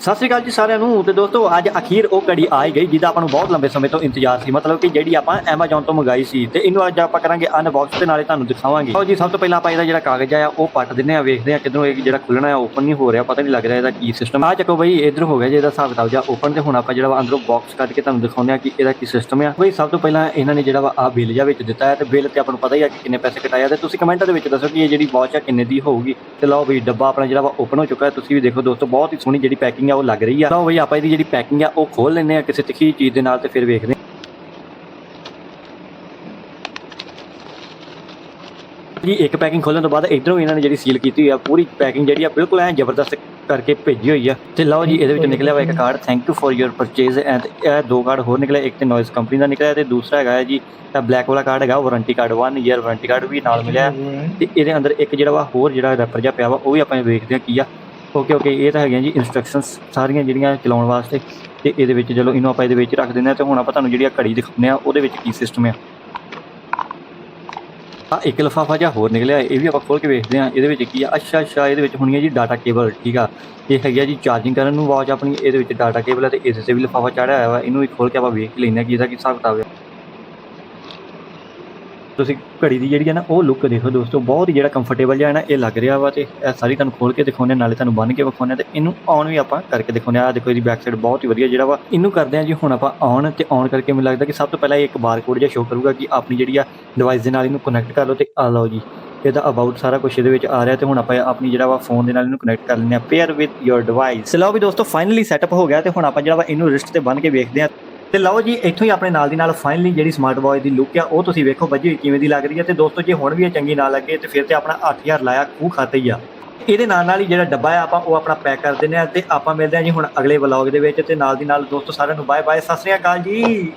ਸਤਿ ਸ਼੍ਰੀ ਅਕਾਲ ਜੀ ਸਾਰਿਆਂ ਨੂੰ ਤੇ ਦੋਸਤੋ, ਅੱਜ ਅਖੀਰ ਉਹ ਘੜੀ ਆ ਗਈ ਜਿਹਦਾ ਆਪਾਂ ਨੂੰ ਬਹੁਤ ਲੰਬੇ ਸਮੇਂ ਤੋਂ ਇੰਤਜ਼ਾਰ ਸੀ। ਮਤਲਬ ਕਿ ਜਿਹੜੀ ਆਪਾਂ Amazon ਤੋਂ ਮੰਗਾਈ ਸੀ ਤੇ ਇਹਨੂੰ ਅੱਜ ਆਪਾਂ ਕਰਾਂਗੇ ਅਨਬਾਕਸ ਤੇ ਨਾਲੇ ਤੁਹਾਨੂੰ ਦਿਖਾਵਾਂਗੇ। ਲਓ ਜੀ, ਸਭ ਤੋਂ ਪਹਿਲਾਂ ਆਪਾਂ ਇਹਦਾ ਜਿਹੜਾ ਕਾਗਜ਼ ਆ, ਉਹ ਪੱਟ ਦਿੰਨੇ ਆ ਵੇਖਦੇ ਆ ਕਿਧਰੋਂ ਇਹ ਜਿਹੜਾ ਖੁੱਲਣਾ ਆ ਓਪਨ ਨਹੀਂ ਹੋ ਰਿਹਾ, ਪਤਾ ਨਹੀਂ ਲੱਗ ਰਿਹਾ ਇਹਦਾ ਕੀ ਸਿਸਟਮ ਆ। ਚੱਕੋ ਬਈ, ਇਧਰ ਹੋ ਗਿਆ ਜੇ, ਇਹਦਾ ਹਿਸਾਬ ਕਿਤਾਬ ਜਾਂ ਓਪਨ ਤੇ ਹੁਣ ਆਪਾਂ ਜਿਹੜਾ ਵਾ ਅੰਦਰੋਂ ਬਾਕਸ ਕੱਢ ਕੇ ਤੁਹਾਨੂੰ ਦਿਖਾਉਂਦੇ ਆ ਕਿ ਇਹਦਾ ਕੀ ਸਿਸਟਮ ਆ। ਬਈ, ਸਭ ਤੋਂ ਪਹਿਲਾਂ ਇਹਨਾਂ ਨੇ ਜਿਹੜਾ ਵਾ ਆ ਬਿੱਲ ਜਾਂ ਵਿੱਚ ਦਿੱਤਾ ਹੈ ਤੇ ਬਿੱਲ ਤੇ ਆਪਾਂ ਨੂੰ ਪਤਾ ਹੀ ਆ ਕਿ ਕਿੰਨੇ ਪੈਸੇ ਕਟਾਇਆ ਤੇ ਤੁਸੀਂ ਕਮੈਂਟਾਂ ਦੇ ਵਿੱਚ ਦੱਸੋ ਕਿ ਇਹ ਜਿਹੜੀ ਵਾਚ ਆ ਕਿੰਨੇ ਦੀ ਹੋਊਗੀ। ਤੇ ਲਓ ਬਈ, ਡੱਬਾ ਆਪਣਾ ਜਿਹੜਾ ਵਾ ਓਪਨ ਹੋ ਚੁੱਕਾ ਹੈ, ਤੁਸੀਂ ਵੀ ਦੇਖੋ ਦੋਸਤੋ, ਬਹੁਤ ਹੀ ਸੋਹਣੀ ਜਿਹੜੀ ਪੈਕਿੰਗ ਆ, ਉਹ ਲੱਗ ਰਹੀ ਆ। ਲਓ ਬਈ ਆਪਾਂ ਇਹਦੀ ਜਿਹੜੀ ਪੈਕਿੰਗ ਆ, ਉਹ ਖੋਲ ਲੈਂਦੇ ਆ ਕਿਸੇ ਤਿੱਖੀ ਚੀਜ਼ ਦੇ ਨਾਲ ਤੇ ਫਿਰ ਵੇਖਦੇ ਹਾਂ। ਜੀ, ਇੱਕ ਪੈਕਿੰਗ ਖੋਲਣ ਤੋਂ ਬਾਅਦ ਇਧਰੋਂ ਇਹਨਾਂ ਨੇ ਜਿਹੜੀ ਸੀਲ ਕੀਤੀ ਹੋਈ ਆ, ਪੂਰੀ ਪੈਕਿੰਗ ਜਿਹੜੀ ਆ, ਬਿਲਕੁਲ ਐ ਜ਼ਬਰਦਸਤ ਕਰਕੇ ਭੇਜੀ ਹੋਈ ਆ। ਤੇ ਲਓ ਜੀ, ਇਹਦੇ ਵਿੱਚ ਨਿਕਲਿਆ ਵਾ ਇੱਕ card thank you for your purchase and ਇਹ ਦੋ ਕਾਰਡ ਹੋਰ ਨਿਕਲੇ, ਇੱਕ ਤੇ ਨੋਇਸ ਕੰਪਨੀ ਦਾ ਨਿਕਲਿਆ ਤੇ ਦੂਸਰਾ ਹੈਗਾ ਹੈ ਜੀ ਇਹ ਬਲੈਕ ਵਾਲਾ ਕਾਰਡ ਹੈਗਾ warranty card 1 year warranty card ਵੀ ਨਾਲ ਮਿਲਿਆ ਤੇ ਇਹਦੇ ਅੰਦਰ ਇੱਕ ਜਿਹੜਾ ਵਾ ਹੋਰ ਜਿਹੜਾ ਰੈਪਰ ਜਿਹਾ ਪਿਆ ਵਾ, ਉਹ ਵੀ ਆਪਾਂ ਵੇਖਦੇ ਹਾਂ ਕੀ ਆ। ਓਕੇ ਓਕੇ ਇਹ ਤਾਂ ਹੈਗੀਆਂ ਜੀ ਇਨਸਟਰਕਸ਼ਨਸ ਸਾਰੀਆਂ ਜਿਹੜੀਆਂ ਚਲਾਉਣ ਵਾਸਤੇ। ਤੇ ਇਹਦੇ ਵਿੱਚ ਚਲੋ ਇਹਨੂੰ ਆਪਾਂ ਇਹਦੇ ਵਿੱਚ ਰੱਖ ਦਿੰਦੇ ਹਾਂ ਤੇ ਹੁਣ ਆਪਾਂ ਤੁਹਾਨੂੰ ਜਿਹੜੀ ਆ ਘੜੀ ਦਿਖਾਉਂਦੇ ਆ ਉਹਦੇ ਵਿੱਚ ਕੀ ਸਿਸਟਮ ਆ। ਆ ਇੱਕ ਲਫਾਫਾ ਜਿਹਾ ਹੋਰ ਨਿਕਲਿਆ, ਇਹ ਵੀ ਆਪਾਂ ਖੋਲ ਕੇ ਵੇਖਦੇ ਆ ਇਹਦੇ ਵਿੱਚ ਕੀ ਆ? ਅੱਛਾ ਅੱਛਾ, ਇਹਦੇ ਵਿੱਚ ਹੋਣੀ ਹੈ ਜੀ ਡਾਟਾ ਕੇਬਲ ਠੀਕ ਆ। ਇਹ ਹੈਗੀ ਆ ਜੀ ਚਾਰਜਿੰਗ ਕਰਨ ਨੂੰ ਵਾਚ ਆਪਣੀ, ਇਹਦੇ ਵਿੱਚ ਡਾਟਾ ਕੇਬਲ ਹੈ ਤੇ ਇਸ ਤੇ ਵੀ ਲਫਾਫਾ ਚੜਿਆ ਹੋਇਆ ਵਾ, ਇਹਨੂੰ ਵੀ ਖੋਲ ਕੇ ਆਪਾਂ ਵੇਖ ਲੈਂਦੇ ਆ ਕਿ ਇਹਦਾ ਕੀ ਹਿਸਾਬ ਕਿਤਾਬ ਹੈ ਤੁਸੀਂ ਘੜੀ ਦੀ ਜਿਹੜੀ ਹੈ ਨਾ ਉਹ ਲੁੱਕ ਦੇਖੋ ਦੋਸਤੋ ਬਹੁਤ ਹੀ ਜਿਹੜਾ ਕੰਫਰਟੇਬਲ ਜਿਹਾ ਹੈ ਨਾ ਇਹ ਲੱਗ ਰਿਹਾ ਵਾ ਤੇ ਇਹ ਸਾਰੀ ਤੁਹਾਨੂੰ ਖੋਲ ਕੇ ਦਿਖਾਉਂਦੇ ਹਾਂ, ਨਾਲੇ ਤੁਹਾਨੂੰ ਬੰਨ ਕੇ ਵਿਖਾਉਂਦੇ ਹਾਂ ਤੇ ਇਹਨੂੰ ਆਨ ਵੀ ਆਪਾਂ ਕਰਕੇ ਦਿਖਾਉਂਦੇ ਆ ਦੇਖੋ ਇਹਦੀ ਬੈਕ ਸਾਈਡ ਬਹੁਤ ਹੀ ਵਧੀਆ ਜਿਹੜਾ ਵਾ ਇਹਨੂੰ ਕਰਦੇ ਆ ਜੀ ਹੁਣ ਆਪਾਂ ਆਨ ਤੇ ਆਨ ਕਰਕੇ ਮੈਨੂੰ ਲੱਗਦਾ ਕਿ ਸਭ ਤੋਂ ਪਹਿਲਾਂ ਇਹ ਇੱਕ ਬਾਰਕੋਡ ਜਿਹਾ ਸ਼ੋ ਕਰੂਗਾ ਕਿ ਆਪਣੀ ਜਿਹੜੀ ਆ ਡਿਵਾਈਸ ਦੇ ਨਾਲ ਇਹਨੂੰ ਕਨੈਕਟ ਕਰ ਲਓ ਤੇ ਆ ਲਓ ਜੀ ਇਹਦਾ ਅਬਾਊਟ ਸਾਰਾ ਕੁਝ ਇਹਦੇ ਵਿੱਚ ਆ ਰਿਹਾ ਤੇ ਹੁਣ ਆਪਾਂ ਆਪਣੀ ਜਿਹੜਾ ਵਾ ਫੋਨ ਦੇ ਨਾਲ ਇਹਨੂੰ ਕਨੈਕਟ ਕਰ ਲੈਂਦੇ ਆ ਪੇਅਰ ਵਿਦ ਯੋਰ ਡਿਵਾਈਸ ਲਓ ਵੀ ਦੋਸਤੋ ਫਾਈਨਲੀ ਸੈਟਅਪ ਹੋ ਗਿਆ ਤੇ ਹੁਣ ਆਪਾਂ ਜਿਹੜਾ ਵਾ ਇਹਨੂੰ ਰਿਸਟ ਤੇ ਬੰਨ ਕੇ ਵੇਖਦੇ ਆ ਤੇ ਲਓ ਜੀ, ਇੱਥੋਂ ਹੀ ਆਪਣੇ ਨਾਲ ਦੀ ਨਾਲ ਫਾਈਨਲੀ ਜਿਹੜੀ ਸਮਾਰਟ ਵਾਚ ਦੀ ਲੁੱਕ ਆ, ਉਹ ਤੁਸੀਂ ਵੇਖੋ ਬੱਜੀ ਹੋਈ ਕਿਵੇਂ ਦੀ ਲੱਗ ਰਹੀ ਹੈ ਤੇ ਦੋਸਤੋ, ਜੇ ਹੁਣ ਵੀ ਇਹ ਚੰਗੀ ਨਾ ਲੱਗੇ, ਤੇ ਫਿਰ ਤੇ ਆਪਣਾ 8000 ਲਾਇਆ, ਖੂਹ ਖਾਤੇ ਹੀ ਆ। ਇਹਦੇ ਨਾਲ ਨਾਲ ਹੀ ਜਿਹੜਾ ਡੱਬਾ ਆ, ਆਪਾਂ ਉਹ ਆਪਣਾ ਪੈਕ ਕਰ ਦਿੰਦੇ ਆ, ਤੇ ਆਪਾਂ ਮਿਲਦੇ ਆ ਜੀ ਹੁਣ ਅਗਲੇ ਵਲੌਗ ਦੇ ਵਿੱਚ, ਤੇ ਨਾਲ ਦੀ ਨਾਲ ਦੋਸਤੋ, ਸਾਰਿਆਂ ਨੂੰ ਬਾਏ ਬਾਏ ਸਤਿ ਸ੍ਰੀ ਅਕਾਲ ਜੀ।